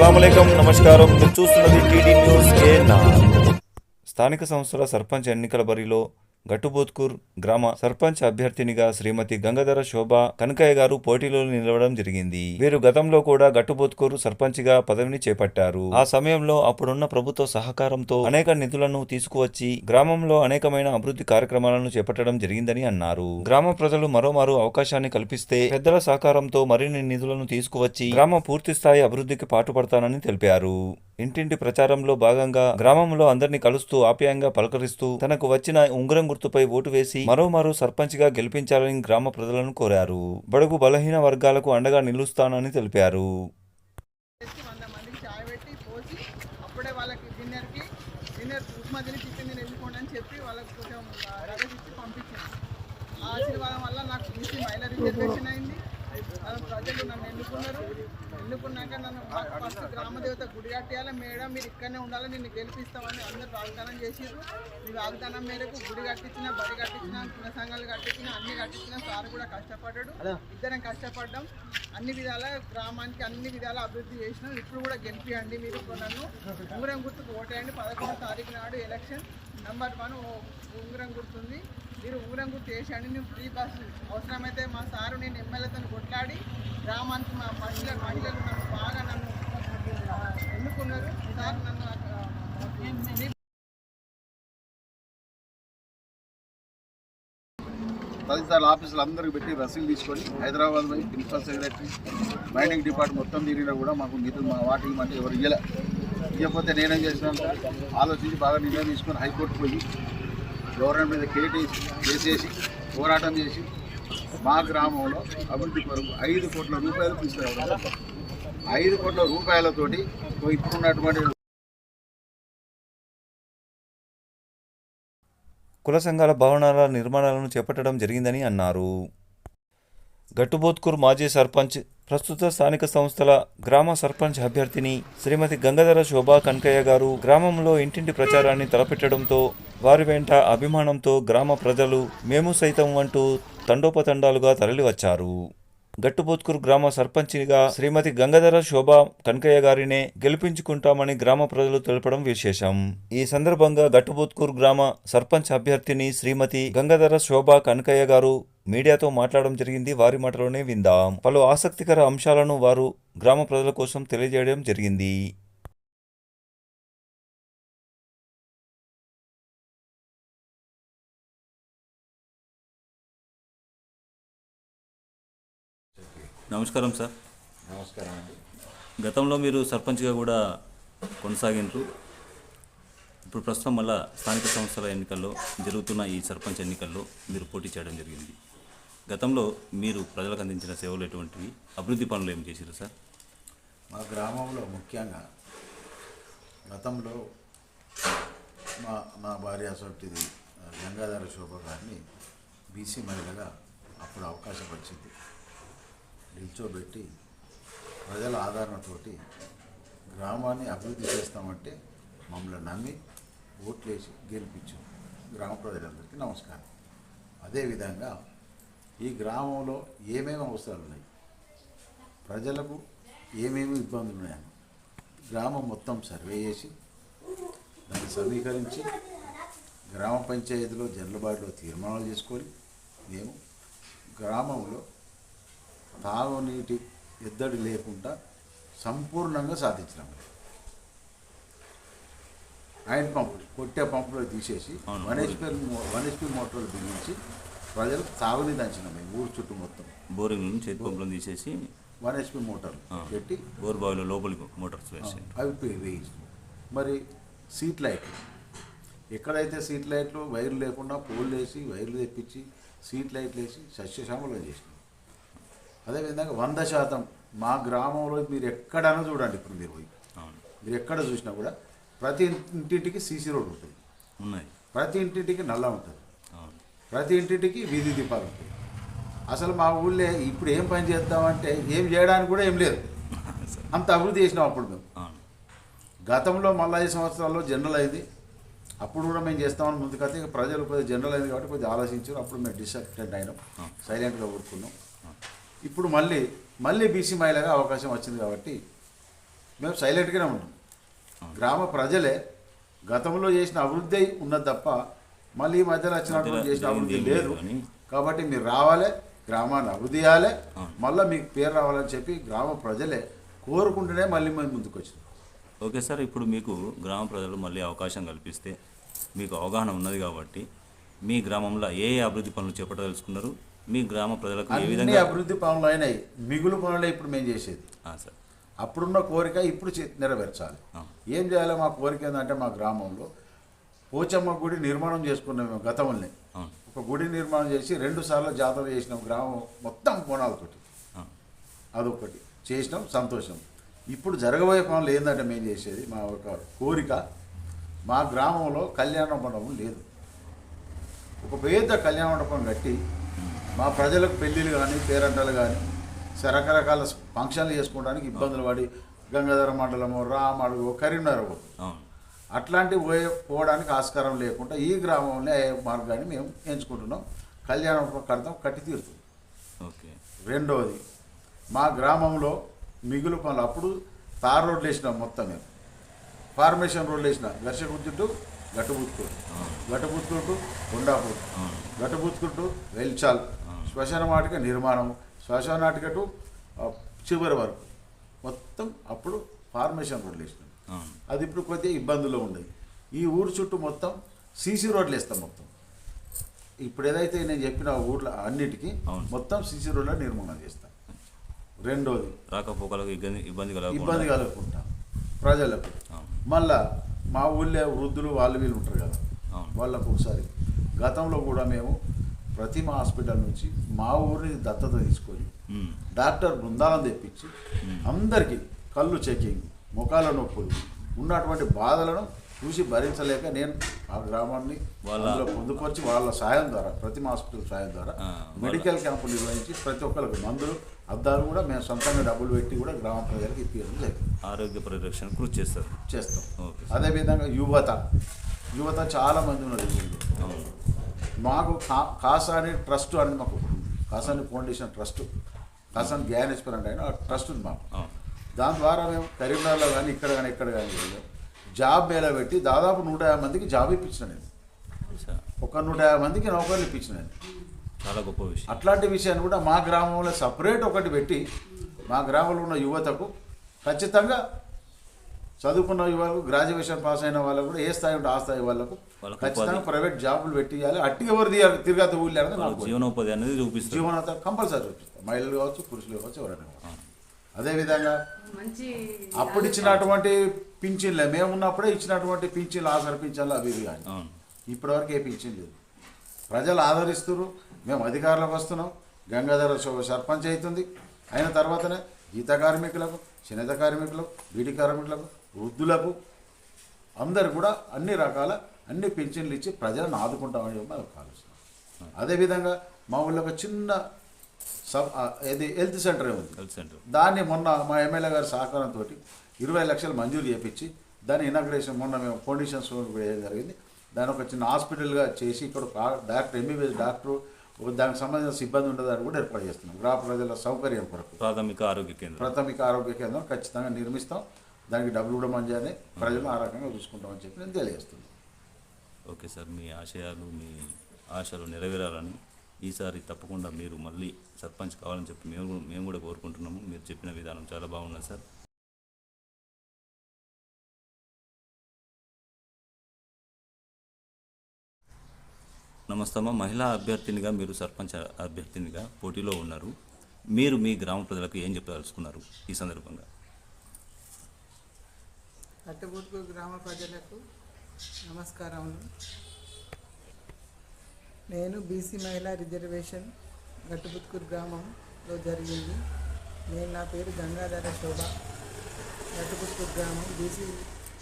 అస్సలం నమస్కారం. మీరు చూస్తున్నది టీడీ న్యూస్. కేఎన్ఆర్ స్థానిక సంస్థల సర్పంచ్ ఎన్నికల బరిలో గట్టుబోత్కూర్ గ్రామ సర్పంచ్ అభ్యర్థినిగా శ్రీమతి గంగాధర శోభ కనకయ్య గారు పోటీలో నిలవడం జరిగింది. వీరు గతంలో కూడా గట్టుబోత్కూరు సర్పంచ్గా పదవిని చేపట్టారు. ఆ సమయంలో అప్పుడున్న ప్రభుత్వ సహకారంతో అనేక నిధులను తీసుకువచ్చి గ్రామంలో అనేకమైన అభివృద్ధి కార్యక్రమాలను చేపట్టడం జరిగిందని అన్నారు. గ్రామ ప్రజలు మరోమారు అవకాశాన్ని కల్పిస్తే పెద్దల సహకారంతో మరిన్ని నిధులను తీసుకువచ్చి గ్రామ పూర్తి స్థాయి అభివృద్ధికి పాటుపడతానని తెలిపారు. ఇంటింటి ప్రచారంలో భాగంగా గ్రామంలో అందరినీ కలుస్తూ ఆప్యాయంగా పలకరిస్తూ తనకు వచ్చిన ఉంగరం గుర్తుపై ఓటు వేసి మరోమారు సర్పంచ్గా గెలిపించాలని గ్రామ ప్రజలను కోరారు. బడుగు బలహీన వర్గాలకు అండగా నిలుస్తానని తెలిపారు. అప్పుడే వాళ్ళకి డిన్నర్కి డిన్నర్ ఉప్మా తిని టిఫిన్ తిని వెళ్ళిపోండి అని చెప్పి వాళ్ళకి కొంచెం రగస్ ఇచ్చి పంపించాను ఆశీర్వాదం వల్ల నాకు బీసీ మహిళా రిజర్వేషన్ అయింది. ప్రజలు నన్ను ఎన్నుకున్నారు. ఎన్నుకున్నాక నన్ను ఫస్ట్ గ్రామదేవత గుడి కట్టేయాలి మేడం మీరు ఇక్కడనే ఉండాలి నిన్ను గెలిపిస్తామని అందరూ వాగ్దానం చేసిర్రు. మీ వాగ్దానం మేరకు గుడి కట్టించిన బడి కట్టించిన చిన్న సంఘాలు కట్టించిన అన్ని కట్టించిన సార్ కూడా కష్టపడ్డాడు. ఇద్దరం కష్టపడ్డాం. అన్ని విధాల గ్రామానికి అన్ని విధాల అభివృద్ధి చేసినాం. ఇప్పుడు కూడా గెలిపియండి మీరు నన్ను. ఉంగరం గుర్తుకు ఓటేయండి. పదకొండో తారీఖు నాడు ఎలక్షన్. నెంబర్ వన్ ఉంగరం గుర్తుంది. మీరు ఊరం గుర్తు నేను ఫ్రీ బస్సు అవసరమైతే మా సారు నేను ఎమ్మెల్యేతో కొట్లాడి గ్రామానికి మా మహిళ మహిళలు నన్ను బాగా నన్ను ఎన్నుకున్నారు. సార్ నన్ను తదితర ఆఫీసులు అందరికి పెట్టి రసీలు తీసుకొని హైదరాబాద్ పోయి ప్రిన్సిపల్ సెక్రటరీ మైనింగ్ డిపార్ట్మెంట్ మొత్తం తిరిగినా కూడా మాకు నిధులు మా వాటికి అంటే ఎవరు ఇయ్యలే. ఇవ్వకపోతే నేనేం చేసినాను ఆలోచించి బాగా నిర్ణయం తీసుకొని హైకోర్టు పోయి గవర్నమెంట్ మీద కేటేసి కేసేసి పోరాటం చేసి మా గ్రామంలో అభివృద్ధి కొరకు ఐదు కోట్ల రూపాయలు తీసుకురావడం. ఐదు కోట్ల రూపాయలతోటి ఇప్పుడున్నటువంటి కుల సంఘాల భవనాల నిర్మాణాలను చేపట్టడం జరిగిందని అన్నారు. గట్టుబోత్కూర్ మాజీ సర్పంచ్ ప్రస్తుత స్థానిక సంస్థల గ్రామ సర్పంచ్ అభ్యర్థిని శ్రీమతి గంగాధర శోభా కనకయ్య గారు గ్రామంలో ఇంటింటి ప్రచారాన్ని తలపెట్టడంతో వారి వెంట అభిమానంతో గ్రామ ప్రజలు మేము సైతం అంటూ తండోపతండాలుగా తరలివచ్చారు. గట్టుబోత్కూర్ గ్రామ సర్పంచిగా శ్రీమతి గంగాధర శోభ కనకయ్య గారినే గెలిపించుకుంటామని గ్రామ ప్రజలు తెలపడం విశేషం. ఈ సందర్భంగా గట్టుబోత్కూర్ గ్రామ సర్పంచ్ అభ్యర్థిని శ్రీమతి గంగాధర శోభ కనకయ్య గారు మీడియాతో మాట్లాడడం జరిగింది. వారి మాటలోనే విందాం. పలు ఆసక్తికర అంశాలను వారు గ్రామ ప్రజల కోసం తెలియజేయడం జరిగింది. నమస్కారం సార్. నమస్కారం అండి. గతంలో మీరు సర్పంచ్గా కూడా కొనసాగినరు ఇప్పుడు ప్రస్తుతం మళ్ళా స్థానిక సంస్థల ఎన్నికల్లో జరుగుతున్న ఈ సర్పంచ్ ఎన్నికల్లో మీరు పోటీ చేయడం జరిగింది. గతంలో మీరు ప్రజలకు అందించిన సేవలు ఎటువంటివి? అభివృద్ధి పనులు ఏం చేశారు సార్? మా గ్రామంలో ముఖ్యంగా గతంలో మా మా భార్య సొట్టిది గంగాధర శోభ గారిని బీసీ మహిళగా అప్పుడు అవకాశం వచ్చింది. నిల్చోబెట్టి ప్రజల ఆదరణతోటి గ్రామాన్ని అభివృద్ధి చేస్తామంటే మమ్మల్ని నమ్మి ఓట్లేసి గెలిపించు గ్రామ ప్రజలందరికీ నమస్కారం. అదేవిధంగా ఈ గ్రామంలో ఏమేమి అవసరాలు ఉన్నాయి? ప్రజలకు ఏమేమి ఇబ్బందులు ఉన్నాయని గ్రామం మొత్తం సర్వే చేసి దాన్ని సమీకరించి గ్రామ పంచాయతీలో జనలబాటులో తీర్మానాలు చేసుకొని మేము గ్రామంలో తాగునీటి ఎద్దడి లేకుండా సంపూర్ణంగా సాధించినాం. ఆయన పంపులు కొట్టే పంపులు తీసేసి. వన్ హెచ్పి వన్ హెచ్పి మోటార్లు బిగించి ప్రజలకు తాగునీరు అంచినాం మేము ఊరు చుట్టూ మొత్తం. బోరింగ్ నుంచి చేతి పంపులను తీసేసి వన్ హెచ్పి మోటార్లు. పెట్టి బోర్ బావిలో లోపలికి మోటార్స్ వేసి అవి వేయిస్తాం మరి సీట్ లైట్లు ఎక్కడైతే సీట్ లైట్లు వైర్లు లేకుండా పోల్లు వేసి వైర్లు తెప్పించి సీట్ లైట్లు వేసి సస్యశ్యామలం చేసినాం. అదేవిధంగా వంద శాతం మా గ్రామంలో మీరు ఎక్కడైనా చూడండి ఇప్పుడు మీరు పోయి. మీరు ఎక్కడ చూసినా కూడా ప్రతి ఇంటింటికి సీసీ రోడ్ ఉంటుంది. ఉన్నాయి. ప్రతి ఇంటింటికి నల్ల ఉంటుంది. ప్రతి ఇంటింటికి వీధి దీపాలు ఉంటాయి. అసలు మా ఊళ్ళో ఇప్పుడు ఏం పని చేద్దామంటే ఏం చేయడానికి కూడా ఏం లేదు. అంత అభివృద్ధి చేసినాం అప్పుడు మేము. గతంలో మళ్ళీ ఐదు సంవత్సరాల్లో జనరల్ అయింది. అప్పుడు కూడా మేము చేస్తామని ముందుకైతే ఇక ప్రజలు కొద్దిగా జనరల్ అయింది కాబట్టి కొద్దిగా ఆలోచించారు. అప్పుడు మేము డిసప్టెంట్ అయినాం. సైలెంట్గా ఊరుకున్నాం ఇప్పుడు మళ్ళీ మళ్ళీ బీసీ మహిళగా అవకాశం వచ్చింది కాబట్టి మేము సైలెంట్గానే ఉన్నాం. గ్రామ ప్రజలే గతంలో చేసిన అభివృద్ధి ఉన్నది తప్ప మళ్ళీ ఈ మధ్యలో వచ్చినటువంటి చేసిన అభివృద్ధి లేదు. కాబట్టి మీరు రావాలి గ్రామాన్ని అభివృద్ధి చేయాలి. మళ్ళీ మీకు పేరు రావాలని చెప్పి గ్రామ ప్రజలే కోరుకుంటూనే మళ్ళీ మేము ముందుకు వచ్చినాం. ఓకే సార్ ఇప్పుడు మీకు గ్రామ ప్రజలు మళ్ళీ అవకాశం కల్పిస్తే మీకు అవగాహన ఉన్నది కాబట్టి మీ గ్రామంలో ఏ ఏ అభివృద్ధి పనులు చేపట్టదలుచుకున్నారు? మీ గ్రామ ప్రజలకు ఏ విధంగా అభివృద్ధి పనులు అయినాయి. మిగులు పనులే ఇప్పుడు మేము చేసేది. సార్. అప్పుడున్న కోరిక ఇప్పుడు చే- నెరవేర్చాలి. ఏం చేయాలి మా కోరిక ఏంటంటే మా గ్రామంలో పోచమ్మ గుడి నిర్మాణం చేసుకున్నాం మేము గతంలోనే. ఒక గుడి నిర్మాణం చేసి రెండు సార్లు జాతర చేసినాం గ్రామం మొత్తం కోణాలతోటి. అదొకటి చేసినాం సంతోషం. ఇప్పుడు జరగబోయే పనులు ఏంటంటే మేము చేసేది మా ఒక కోరిక మా గ్రామంలో కళ్యాణ మండపం లేదు. ఒక పెద్ద కళ్యాణ మండపం కట్టి మా ప్రజలకు పెళ్ళిళ్ళు కానీ పేరంటలు కానీ రకరకాల ఫంక్షన్లు చేసుకోవడానికి ఇబ్బందులు పడి గంగాధర మండలము రామడుగు కరీంనగర్ పోతాం. అవును అట్లాంటి పోయే పోవడానికి ఆస్కారం లేకుండా ఈ గ్రామంలో అయ్యే మార్గాన్ని మేము ఎంచుకుంటున్నాం. కళ్యాణ కడతాం కట్టి తీరుతుంది ఓకే. రెండవది మా గ్రామంలో మిగులు పనులు అప్పుడు తార్ రోడ్లు వేసినాం మొత్తం మేము. ఫార్మేషన్ రోడ్లు వేసిన. గర్షకుర్చుట్టు గట్టుబుత్తుకుంటు గట్టుబుత్తుకుంటూ కొండాపూర్. గట్టుబుత్తుకుంటూ వెల్చాల్. శ్మశాన వాటిక నిర్మాణం. శ్మశాన వాటిక టు ఆ, చివరి వరకు. మొత్తం అప్పుడు ఫార్మేషన్ రోడ్లు వేసినాం. అది ఇప్పుడు కొద్దిగా ఇబ్బందుల్లో ఉండేది ఈ ఊరు చుట్టూ మొత్తం సీసీ రోడ్లు వేస్తాం మొత్తం. ఇప్పుడు ఏదైతే నేను చెప్పిన ఊర్లో అన్నిటికీ. మొత్తం సీసీ రోడ్ల నిర్మాణం చేస్తాం. రెండోది రాకపోకలకు ఇబ్బంది ఇబ్బంది కలగకుండా. ఇబ్బంది కలుగుకుంటాం ప్రజలకు. మళ్ళా మా ఊళ్ళో వృద్ధులు వాళ్ళు వీళ్ళు ఉంటారు కదా. వాళ్ళకు ఒకసారి గతంలో కూడా మేము ప్రతిమ హాస్పిటల్ నుంచి మా ఊరిని దత్తత తీసుకొని డాక్టర్ బృందాలను తెప్పించి అందరికీ కళ్ళు చెకింగ్ ముఖాల నొప్పులు ఉన్నటువంటి బాధలను చూసి భరించలేక నేను ఆ గ్రామాన్ని వాళ్ళ- అందులో పొందుపరిచి వాళ్ళ సాయం ద్వారా ప్రతిమ హాస్పిటల్ సాయం ద్వారా ఆ, మెడికల్ క్యాంపులు నిర్వహించి ప్రతి ఒక్కరికి మందులు అద్దాలు కూడా మేము సొంతంగా డబ్బులు పెట్టి కూడా గ్రామ ప్రజలకు ఇప్పించడం జరిగింది. ఆరోగ్య పరిరక్షణ కృషి చేస్తారు. చేస్తాం. అదేవిధంగా యువత యువత చాలా మంది ఉన్నారు. అవును. మాకు కా- కాసాని ట్రస్ట్ అని మాకు. కాసాని ఫౌండేషన్ ట్రస్ట్ కాసాని జ్ఞానేశ్వర్ అంటే ఆయన ట్రస్ట్ ఉంది మాకు. దాని ద్వారా మేము కరీంనగర్లో కానీ ఇక్కడ కానీ ఇక్కడ కానీ వెళ్ళాం. జాబ్ మేళ పెట్టి దాదాపు నూట యాభై మందికి జాబ్ ఇప్పించిన నేను. ఒక నూట యాభై మందికి నౌకర్లు ఇప్పించిన నేను. చాలా గొప్ప విషయం. అట్లాంటి విషయాన్ని కూడా మా గ్రామంలో సపరేట్ ఒకటి పెట్టి మా గ్రామంలో ఉన్న యువతకు ఖచ్చితంగా చదువుకున్న యువకు గ్రాడ్యుయేషన్ పాస్ అయిన వాళ్ళకు కూడా ఏ స్థాయి ఉంటే ఆ స్థాయి వాళ్ళకు వాళ్ళకు ఖచ్చితంగా. ప్రైవేట్ జాబులు పెట్టి ఇవ్వాలి అట్టి ఎవరు తీయాలి తిరగత ఊళ్ళో అనేది. జీవనోపాధి అనేది చూపిస్తారు. జీవనత కంపల్సరీ చూపిస్తాం మహిళలు కావచ్చు పురుషులు కావచ్చు ఎవరైనా అదేవిధంగా అప్పుడు ఇచ్చినటువంటి పింఛన్లే. మేము ఉన్నప్పుడే ఇచ్చినటువంటి పింఛన్లు ఆసర పింఛన్లు అవి ఇవి కానీ అవును. ఇప్పటివరకు ఏ పింఛన్ లేదు. ప్రజలు ఆదరిస్తున్నారు మేము అధికారంలోకి వస్తున్నాం. గంగాధర శోభ సర్పంచ్ అవుతుంది. అయిన తర్వాతనే గీత కార్మికులకు చేనేత కార్మికులకు బీడీ కార్మికులకు వృద్ధులకు అందరు కూడా అన్ని రకాల అన్ని పింఛన్లు ఇచ్చి ప్రజలను ఆదుకుంటామని చెప్పి మాకు ఆలోచన అదేవిధంగా మా ఊళ్ళో ఒక చిన్న సబ్ ఇది హెల్త్ సెంటర్ ఉంది. హెల్త్ సెంటర్ దాన్ని మొన్న మా ఎమ్మెల్యే గారి సహకారంతో ఇరవై లక్షలు మంజూరు చేపించి దాని ఇనాగ్రేషన్ మొన్న మేము ఫౌండేషన్స్ వేయడం జరిగింది. దాని ఒక చిన్న హాస్పిటల్గా చేసి ఇక్కడ డాక్టర్ ఎంబీబీఎస్ డాక్టర్ దానికి సంబంధించిన సిబ్బంది ఉండదని కూడా ఏర్పాటు చేస్తున్నాం. గ్రామ ప్రజల సౌకర్యం కొరకు. ప్రాథమిక ఆరోగ్య కేంద్రం. ప్రాథమిక ఆరోగ్య కేంద్రం ఖచ్చితంగా నిర్మిస్తాం. దానికి డబ్బులు కూడా మంచిగానే ప్రజలు ఆ రకంగా చూసుకుంటామని చెప్పి నేను తెలియజేస్తున్నాను. ఓకే సార్ మీ ఆశయాలు మీ ఆశలు నెరవేరాలని ఈసారి తప్పకుండా మీరు మళ్ళీ సర్పంచ్ కావాలని చెప్పి మేము కూడా- మేము కూడా కోరుకుంటున్నాము. మీరు చెప్పిన విధానం చాలా బాగున్నది సార్. నమస్తమ్మ. మహిళా అభ్యర్థినిగా మీరు సర్పంచ్ అభ్యర్థినిగా పోటీలో ఉన్నారు. మీరు మీ గ్రామ ప్రజలకు ఏం చెప్పదలుచుకున్నారు ఈ సందర్భంగా? కట్టబుట్కు గ్రామ ప్రజలకు నమస్కారములు. నేను బీసీ మహిళా రిజర్వేషన్ గట్టుబుత్కూరు గ్రామంలో జరిగింది. నేను నా పేరు గంగాధర శోభ. గట్టుబుత్కూరు గ్రామం బీసీ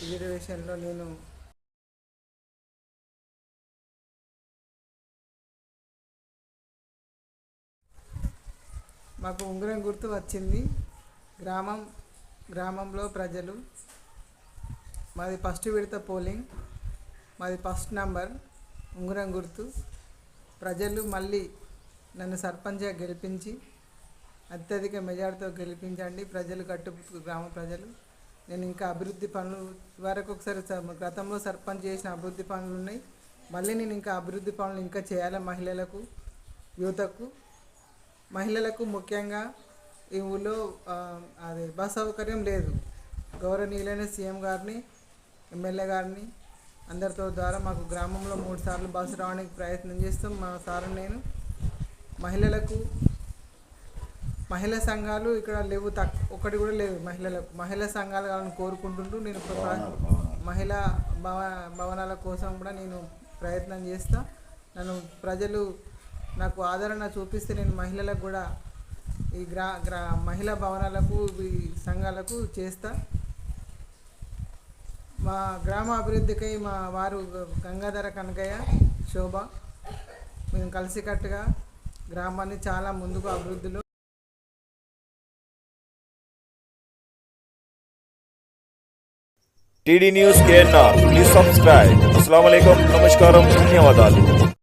రిజర్వేషన్లో నేను మాకు ఉంగరం గుర్తు వచ్చింది. గ్రామం గ్రామంలో ప్రజలు మాది ఫస్ట్ విడత పోలింగ్ మాది ఫస్ట్ నంబర్ ఉంగరం గుర్తు. ప్రజలు మళ్ళీ నన్ను సర్పంచ్గా గెలిపించి అత్యధిక మెజార్టీతో గెలిపించండి. ప్రజలు కట్టు గ్రామ ప్రజలు. నేను ఇంకా అభివృద్ధి పనులు వరకు ఒకసారి గతంలో సర్పంచ్ చేసిన అభివృద్ధి పనులు ఉన్నాయి. మళ్ళీ నేను ఇంకా అభివృద్ధి పనులు ఇంకా చేయాలి మహిళలకు యువతకు? మహిళలకు ముఖ్యంగా ఈ ఊళ్ళో అది బస్ సౌకర్యం లేదు. గౌరవనీయులైన సీఎం గారిని ఎమ్మెల్యే గారిని అందరితో ద్వారా మాకు గ్రామంలో మూడు సార్లు బస్సు రావడానికి ప్రయత్నం చేస్తాం. మా సార్ నేను మహిళలకు మహిళా సంఘాలు ఇక్కడ లేవు తక్ ఒకటి కూడా లేవు. మహిళలకు మహిళా సంఘాలు కావాలని కోరుకుంటుంటూ నేను మహిళా భవ భవనాల కోసం కూడా నేను ప్రయత్నం చేస్తా. నన్ను ప్రజలు నాకు ఆదరణ చూపిస్తే నేను మహిళలకు కూడా ఈ గ్రా గ్రా మహిళా భవనాలకు ఈ సంఘాలకు చేస్తా. మా గ్రామాభివృద్ధికై మా వారు గంగాధర కనకయ్య శోభ మేము కలిసికట్టుగా గ్రామాన్ని చాలా ముందుకు అభివృద్ధిలో TD news KNR please subscribe అస్సలం నమస్కారం. ధన్యవాదాలు.